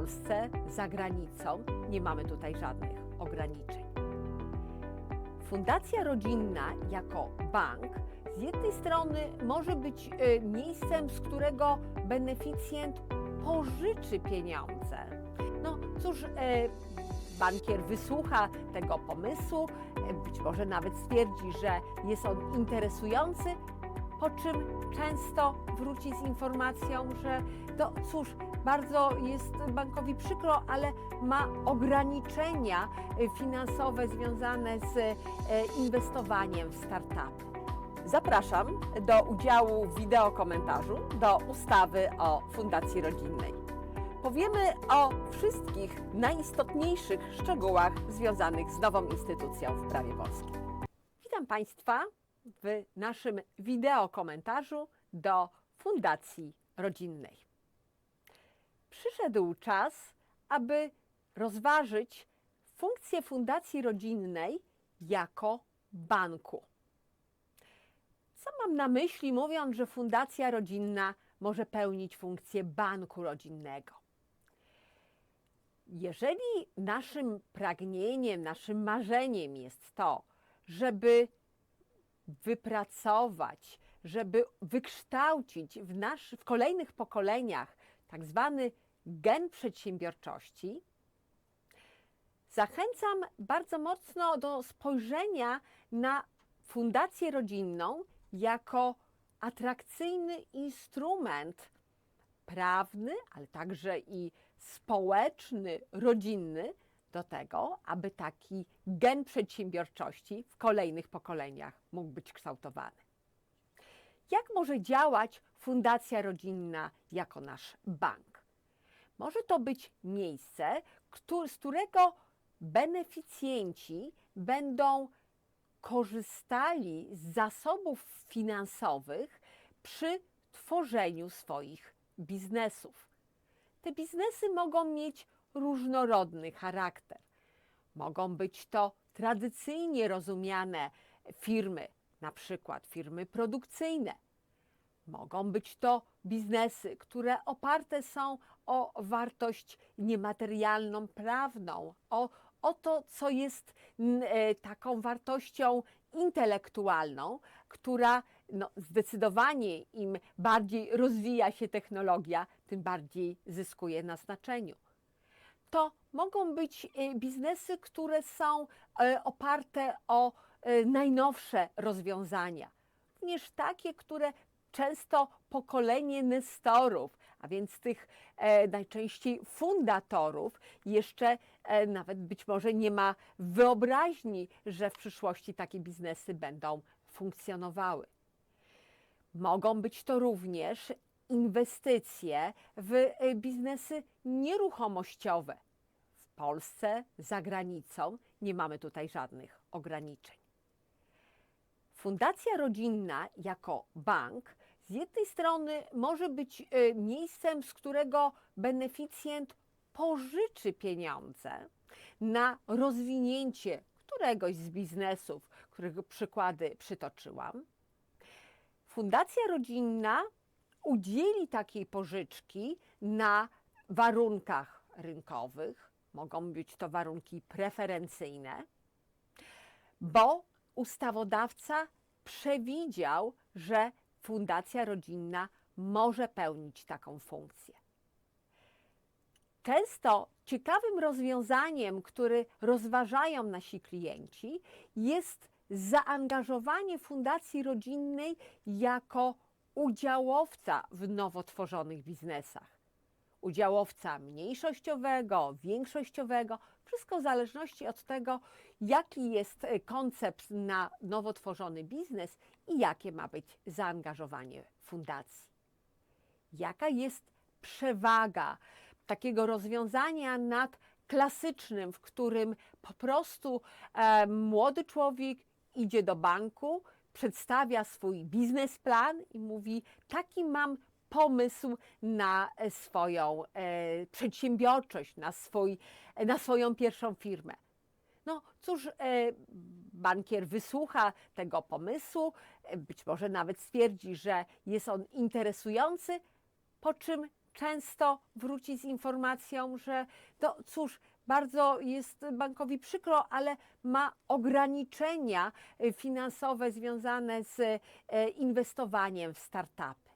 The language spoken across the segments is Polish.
Polsce, za granicą nie mamy tutaj żadnych ograniczeń. Fundacja rodzinna jako bank z jednej strony może być e, miejscem, z którego beneficjent pożyczy pieniądze. No cóż, e, bankier wysłucha tego pomysłu, e, być może nawet stwierdzi, że jest on interesujący, po czym często wróci z informacją, że to cóż, bardzo jest bankowi przykro, ale ma ograniczenia e, finansowe związane z e, inwestowaniem w startupy. Zapraszam do udziału w wideokomentarzu do ustawy o Fundacji Rodzinnej. Powiemy o wszystkich najistotniejszych szczegółach związanych z nową instytucją w prawie polskim. Witam Państwa w naszym wideokomentarzu do Fundacji Rodzinnej. Przyszedł czas, aby rozważyć funkcję Fundacji Rodzinnej jako banku. Co mam na myśli, mówiąc, że Fundacja Rodzinna może pełnić funkcję banku rodzinnego? Jeżeli naszym pragnieniem, naszym marzeniem jest to, żeby wypracować, żeby wykształcić w, nasz, w kolejnych pokoleniach tak zwany gen przedsiębiorczości, zachęcam bardzo mocno do spojrzenia na fundację rodzinną jako atrakcyjny instrument prawny, ale także i społeczny, rodzinny do tego, aby taki gen przedsiębiorczości w kolejnych pokoleniach mógł być kształtowany. Jak może działać Fundacja Rodzinna jako nasz bank? Może to być miejsce, z którego beneficjenci będą korzystali z zasobów finansowych przy tworzeniu swoich biznesów. Te biznesy mogą mieć różnorodny charakter. Mogą być to tradycyjnie rozumiane firmy, na przykład firmy produkcyjne. Mogą być to biznesy, które oparte są o wartość niematerialną, prawną, o, o to, co jest e, taką wartością intelektualną, która no, zdecydowanie im bardziej rozwija się technologia, tym bardziej zyskuje na znaczeniu. To mogą być e, biznesy, które są e, oparte o najnowsze rozwiązania, również takie, które często pokolenie nestorów, a więc tych e, najczęściej fundatorów, jeszcze e, nawet być może nie ma wyobraźni, że w przyszłości takie biznesy będą funkcjonowały. Mogą być to również inwestycje w e, biznesy nieruchomościowe. W Polsce, za granicą nie mamy tutaj żadnych ograniczeń. Fundacja rodzinna jako bank z jednej strony może być e, miejscem, z którego beneficjent pożyczy pieniądze na rozwinięcie któregoś z biznesów, którego przykłady przytoczyłam. Fundacja rodzinna udzieli takiej pożyczki na warunkach rynkowych, mogą być to warunki preferencyjne, bo ustawodawca przewidział, że fundacja rodzinna może pełnić taką funkcję. Często ciekawym rozwiązaniem, który rozważają nasi klienci, jest zaangażowanie fundacji rodzinnej jako udziałowca w nowo tworzonych biznesach udziałowca mniejszościowego, większościowego, wszystko w zależności od tego, jaki jest e, koncept na nowo tworzony biznes i jakie ma być zaangażowanie fundacji. Jaka jest przewaga takiego rozwiązania nad klasycznym, w którym po prostu e, młody człowiek idzie do banku, przedstawia swój biznesplan i mówi: Taki mam pomysł na e, swoją e, przedsiębiorczość, na, swój, e, na swoją pierwszą firmę. No cóż, bankier wysłucha tego pomysłu, być może nawet stwierdzi, że jest on interesujący, po czym często wróci z informacją, że to cóż, bardzo jest bankowi przykro, ale ma ograniczenia y, finansowe związane z e, inwestowaniem w startupy.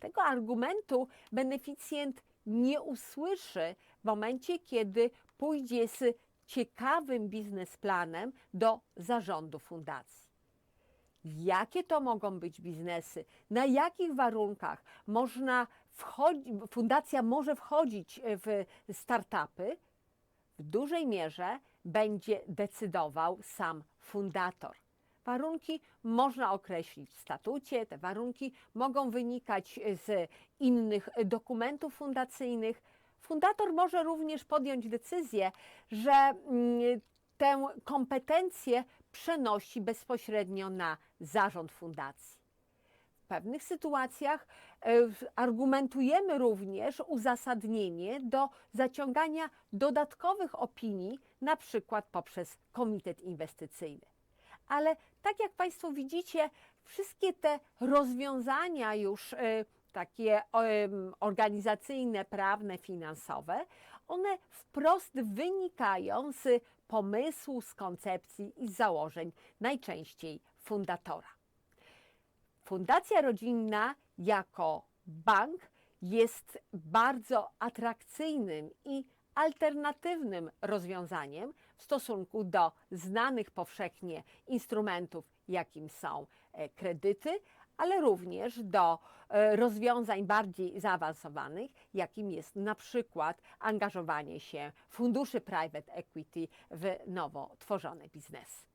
Tego argumentu beneficjent nie usłyszy w momencie, kiedy pójdzie z ciekawym biznesplanem do zarządu fundacji. Jakie to mogą być biznesy? Na jakich warunkach można wchodzi, fundacja może wchodzić w startupy? W dużej mierze będzie decydował sam fundator. Warunki można określić w statucie, te warunki mogą wynikać z innych dokumentów fundacyjnych. Fundator może również podjąć decyzję, że mm, tę kompetencję przenosi bezpośrednio na zarząd fundacji. Pewnych sytuacjach e, argumentujemy również uzasadnienie do zaciągania dodatkowych opinii, na przykład poprzez komitet inwestycyjny. Ale tak jak Państwo widzicie, wszystkie te rozwiązania już e, takie organizacyjne, prawne, finansowe, one wprost wynikają z pomysłu, z koncepcji i z założeń najczęściej fundatora. Fundacja rodzinna jako bank jest bardzo atrakcyjnym i alternatywnym rozwiązaniem w stosunku do znanych powszechnie instrumentów, jakim są e, kredyty, ale również do e, rozwiązań bardziej zaawansowanych, jakim jest na przykład angażowanie się funduszy private equity w nowo tworzone biznesy.